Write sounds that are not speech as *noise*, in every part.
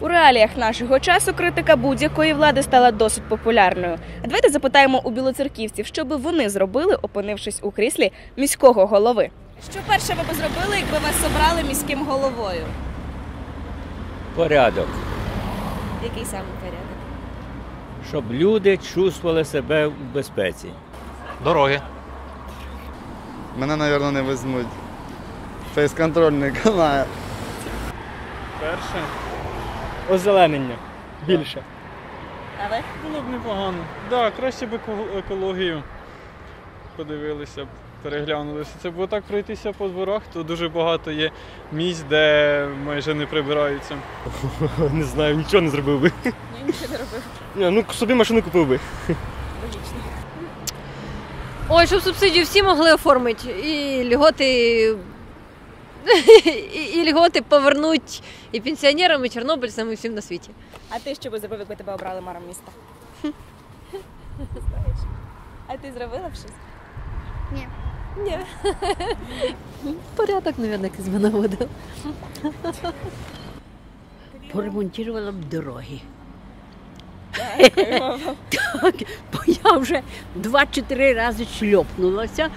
У реаліях нашого часу критика будь-якої влади стала досить популярною. Давайте запитаємо у білоцерківців, що би вони зробили, опинившись у кріслі міського голови. Що перше ви б зробили, якби вас обрали міським головою? Порядок, Який саме порядок? щоб люди чувствували себе в безпеці. Дороги. Мене, мабуть, не візьмуть. Фейс-контроль не канає. Перше озеленення більше. А ви? Було б непогано. Так, да, краще б екологію подивилися, б, переглянулися. Це бо так пройтися по дворах, то дуже багато є місць, де майже не прибираються. *laughs* Не знаю, нічого не зробив би. Ні, нічого не робив. Ні, ну собі машину купив би. Логічно. Ой, щоб субсидію всі могли оформити. І льготи. *laughs* І, і льготи повернуть і пенсіонерам, і чорнобильцям, і всім на світі. А ти що би зробив, якби тебе обрали мером міста? Знаєш? *laughs* А ти зробила б щось? Ні. Ні. *laughs* Порядок, мабуть, якийсь мене буде. Поремонтувала б дороги. *laughs* Так, бо я вже два чи три рази шльопнулася,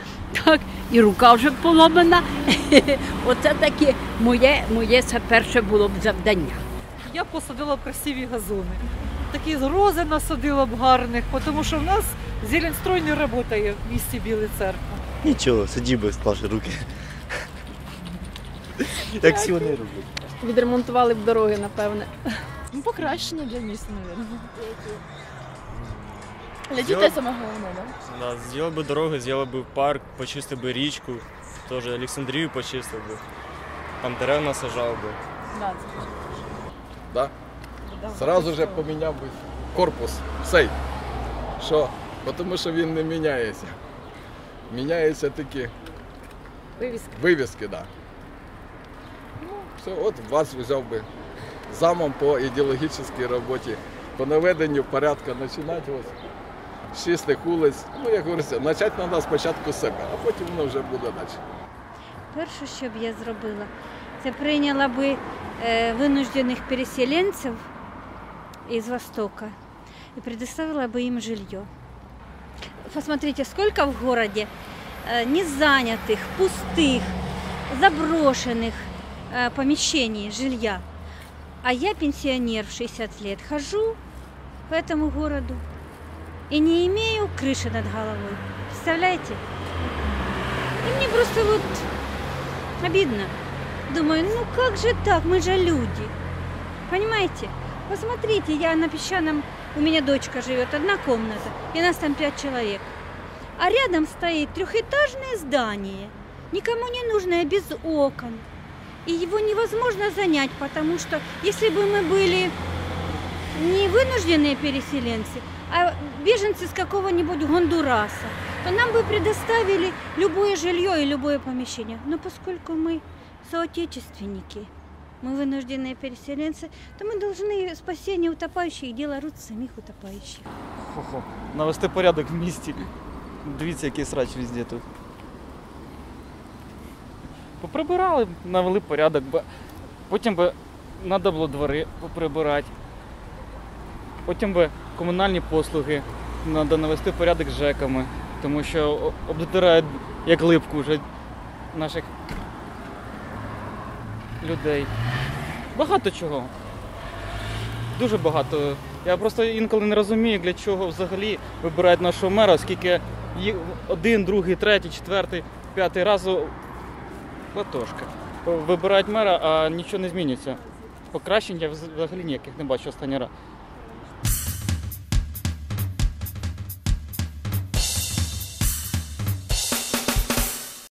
так, і рука вже поломана. *laughs* Оце таке моє, моє перше було б завдання. Я посадила б красиві газони. Такі рози насадила б гарних, тому що в нас зеленстрой не працює в місті Білий церква. Нічого, сидів би, склавши руки. Як всі вони роблять. Відремонтували б дороги, напевне. Ну, покращення для міста, мабуть. Для дітей саме головне, так? Да, зробив би дороги, зробив би парк, почистив би річку, теж Олександрію почистив би. Там дерев насажав би. Да, Да? Сразу же поміняв би корпус цей. Що? Бо Тому що він не міняється. Міняються такі Вивіски. вивіски, да. Ну, все, от вас взяв би замом по ідеологічній роботі, по наведенню порядку починати ось з чистих вулиць. Ну, як говориться, почати треба спочатку з себе, а потім воно вже буде далі. Перше, що б я зробила, це прийняла би е, винуждених переселенців із Востока і предоставила бы им жилье. Посмотрите, сколько в городе э, незанятых, пустых, заброшенных э, помещений, жилья. А я пенсионер в 60 лет, хожу по этому городу и не имею крыши над головой. Представляете? И мне просто вот обидно. Думаю, ну как же так, мы же люди. Понимаете? Посмотрите, я на песчаном, у меня дочка живет, одна комната, и нас там пять человек. А рядом стоит трехэтажное здание, никому не нужное, без окон И его невозможно занять, потому что если бы мы были не вынужденные переселенцы, а беженцы с какого-нибудь Гондураса, то нам бы предоставили любое жилье и любое помещение. Но поскольку мы соотечественники, мы вынужденные переселенцы, то мы должны спасение утопающих делать рук самих утопающих. Хо-хо. Навести порядок в місті. Дивіться, який срач везде тут. Поприбирали, навели порядок, бо потім би треба було двори поприбирати. Потім би комунальні послуги треба навести порядок з ЖЕКами, тому що обдирають як липку вже наших людей. Багато чого. Дуже багато. Я просто інколи не розумію, для чого взагалі вибирають нашого мера, оскільки один, другий, третій, четвертий, п'ятий раз платошка. Вибирають мера, а нічого не змінюється. Покращень я взагалі ніяких не бачу останній раз.